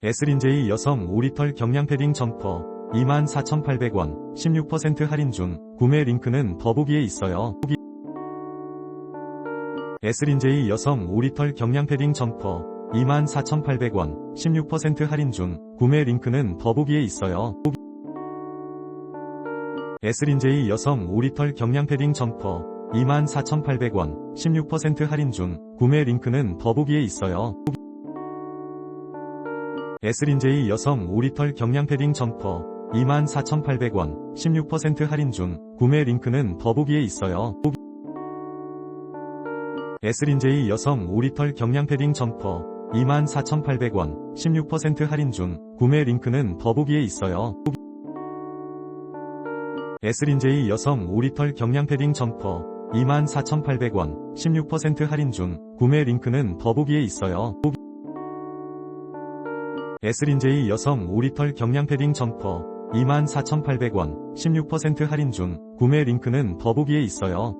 에스린제이 여성 오리털 경량 패딩 점퍼 24,800원 16% 할인 중 구매 링크는 더보기에 있어요. 에스린제이 여성 오리털 경량 패딩 점퍼 24,800원 16% 할인 중 구매 링크는 더보기에 있어요. 에스린제이 여성 오리털 경량 패딩 점퍼 24,800원 16% 할인 중 구매 링크는 더보기에 있어요. 에스린제이 여성 오리털 경량 패딩 점퍼 24,800원 16% 할인 중 구매 링크는 더보기에 있어요. 에스린제이 여성 오리털 경량 패딩 점퍼 24,800원 16% 할인 중 구매 링크는 더보기에 있어요. 에스린제이 여성 오리털 경량 패딩 점퍼 24,800원 16% 할인 중 구매 링크는 더보기에 있어요. 에스린제이 여성 오리털 경량 패딩 점퍼 24,800원 16% 할인 중 구매 링크는 더보기에 있어요.